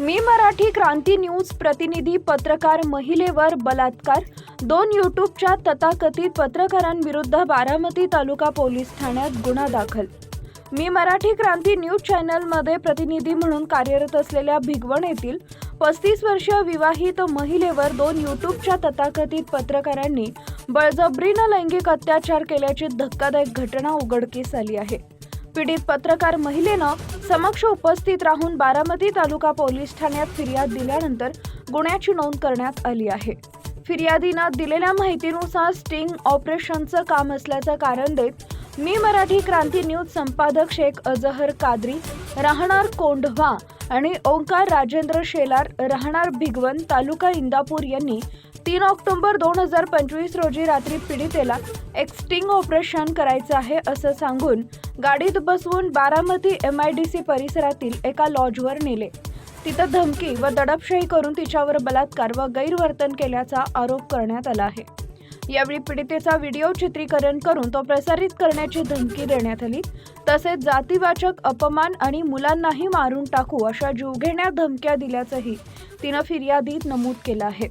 मी मराठी क्रांती news प्रतिनिधी पत्रकार महिलेवर बलात्कार. दोन यूट्यूबच्या तथाकथित पत्रकारांविरुद्ध बारामती तालुका पोलीस ठाण्यात गुन्हा दाखल. मी मराठी क्रांती न्यूज चॅनलमध्ये प्रतिनिधी म्हणून कार्यरत असलेल्या भिगवण येथील पस्तीस वर्षीय विवाहित महिलेवर दोन यूट्यूबच्या तथाकथित पत्रकारांनी बळजबरीनं लैंगिक अत्याचार केल्याची धक्कादायक घटना उघडकीस आली आहे. पीडित पत्रकार महिलेनं समक्ष उपस्थित राहून बारामती तालुका पोलीस ठाण्यात फिर्याद दिल्यानंतर गुन्ह्याची नोंद करण्यात आली आहे. फिर्यादीनं दिलेल्या माहितीनुसार स्टिंग ऑपरेशनचं काम असल्याचं कारण देत मी मराठी क्रांती न्यूज संपादक शेख अजहर कादरी राहणार कोंढवा आणि ओंकार राजेंद्र शेलार राहणार भिगवन तालुका इंदापूर यांनी तीन ऑक्टोबर दोन हजार पंचवीस रोजी रात्री पीडितेला एक स्टिंग ऑपरेशन करायचं आहे असं सांगून गाडीत बसवून Baramati M I D C परिसरातील एका लॉजवर नेले. तिथं धमकी व दडपशाही करून तिच्यावर बलात्कार व गैरवर्तन केल्याचा आरोप करण्यात आला आहे. यावेळी पीडितेचा व्हिडिओ चित्रीकरण करून तो प्रसारित करण्याची धमकी देण्यात आली. तसेच जातीवाचक अपमान आणि मुलांनाही मारून टाकू अशा जीवघेण्या धमक्या दिल्याचंही तिनं फिर्यादीत नमूद केलं आहे.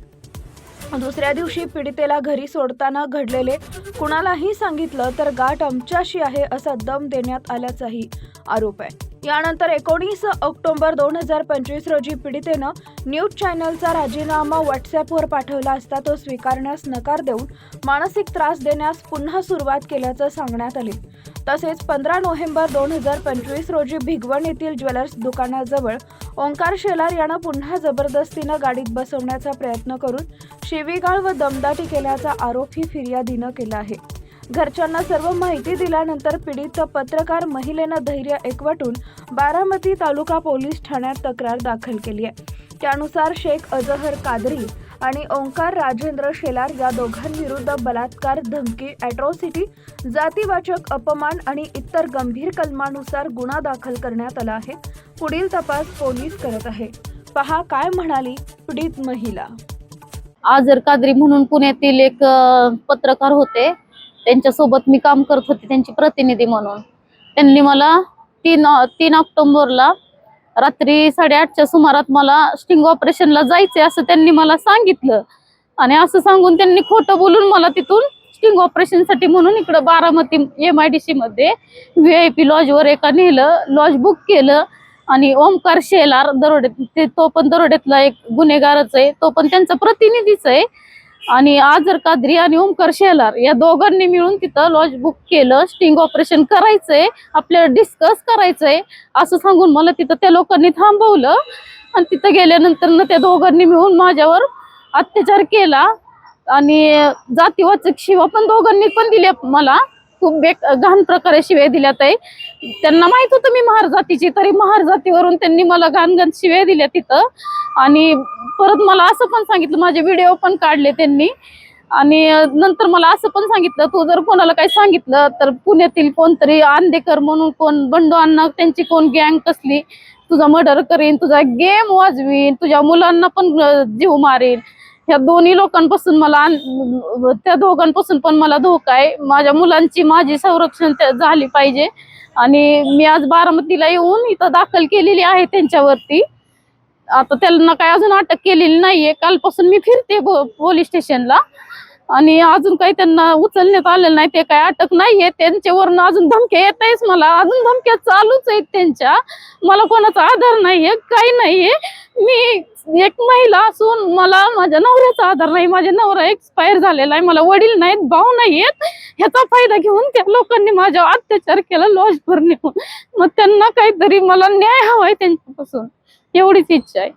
दुसऱ्या दिवशी पीडितेला घरी सोडताना घडलेले कुणालाही सांगितलं तर गाठ आमच्याशी आहे असा दम देण्यात आल्याचाही आरोप आहे. यानंतर एकोणीस ऑक्टोबर दोन हजार पंचवीस रोजी पीडितेनं न्यूज चॅनलचा राजीनामा व्हॉट्सॲपवर पाठवला असता तो स्वीकारण्यास नकार देऊन मानसिक त्रास देण्यास पुन्हा सुरुवात केल्याचं सांगण्यात आले. तसेच पंधरा नोव्हेंबर दोन हजार पंचवीस रोजी भिगवण येथील ज्वेलर्स दुकानाजवळ ओंकार शेलार यांना पुन्हा जबरदस्तीनं गाडीत बसवण्याचा प्रयत्न करून शिवीगाळ व दमदाटी केल्याचा आरोपही फिर्यादीनं केला आहे. घरच्यांना सर्व माहिती दिल्यानंतर पीडित पत्रकार महिलेनं धैर्य एकवटून बारामती तालुका पोलीस ठाण्यात तक्रार दाखल केली आहे. त्यानुसार शेख अजहर कादरी आणि ओंकार राजेंद्र शेलार या दोघांविरुद्ध बलात्कार धमकी अॅट्रॉसिटी जातीवाचक अपमान आणि इतर गंभीर कलमानुसार गुन्हा दाखल करण्यात आला आहे. पुढील तपास पोलीस करत आहे. पहा काय म्हणाली पीडित महिला. आझर कादरी म्हणून पुण्यातील एक पत्रकार होते. त्यांच्यासोबत मी काम करत होते त्यांची प्रतिनिधी म्हणून. त्यांनी मला तीन तीन ऑक्टोबरला रात्री साडेआठच्या सुमारात मला स्टिंग ऑपरेशनला जायचंय असं त्यांनी मला सांगितलं. आणि असं सांगून त्यांनी खोटं बोलून मला तिथून स्टिंग ऑपरेशनसाठी म्हणून इकडं Baramati M I D C मध्ये व्ही आय पी लॉजवर एका नेलं लॉज बुक केलं. आणि ओमकार शेलार दरोड्यात ते तो पण दरोड्यातला एक गुन्हेगारच आहे तो पण त्यांचा प्रतिनिधीच आहे. आणि आजर कादरी आणि ओमकर शेलार या दोघांनी मिळून तिथं लॉज बुक केलं स्टिंग ऑपरेशन करायचंय आपल्याला डिस्कस करायचंय असं सांगून मला तिथं त्या लोकांनी थांबवलं. आणि तिथं गेल्यानंतर ना त्या दोघांनी मिळून माझ्यावर अत्याचार केला. आणि जातीवाचक शिवा पण दोघांनी पण दिल्या मला. खूप बेक घाण प्रकारे शिव्या दिल्यात आहे. त्यांना माहीत होतं मी महार जातीची तरी महार जातीवरून त्यांनी मला घाण घाण शिव्या दिल्या तिथं. आणि परत मला असं पण सांगितलं माझे व्हिडिओ पण काढले त्यांनी. आणि नंतर मला असं पण सांगितलं तू जर कोणाला काही सांगितलं तर पुण्यातील कोणतरी आंदेकर म्हणून कोण बंडू अण्णा त्यांची कोण गँग कसली तुझा मर्डर करीन तुझा गेम वाजवीन तुझ्या मुलांना पण जीव मारेन. ह्या दोन्ही लोकांपासून मला त्या दोघांपासून पण मला धोका आहे. माझ्या मुलांची माझी संरक्षण त्या- झाली पाहिजे. आणि मी आज बारामतीला येऊन इथं दाखल केलेली आहे त्यांच्यावरती. आता त्यांना काय अजून अटक केलेली नाहीये. कालपासून मी फिरते पोलीस स्टेशनला. आणि अजून काही त्यांना उचलण्यात आलेलं नाही. ते काय अटक नाहीये. त्यांच्यावरून अजून धमक्या येत आहेच मला. अजून धमक्या चालूच आहेत त्यांच्या. मला कोणाचा आधार नाहीये. काही नाहीये. मी एक महिला असून मला माझ्या नवऱ्याचा आधार नाही माझ्या नवरा एक्सपायर झालेला आहे मला वडील नाहीत भाऊ नाहीयेत. ह्याचा फायदा घेऊन त्या लोकांनी माझ्यावर अत्याचार केला लॉज भर नेऊन. मग त्यांना काहीतरी मला न्याय हवाय त्यांच्यापासून. एवढीच इच्छा आहे.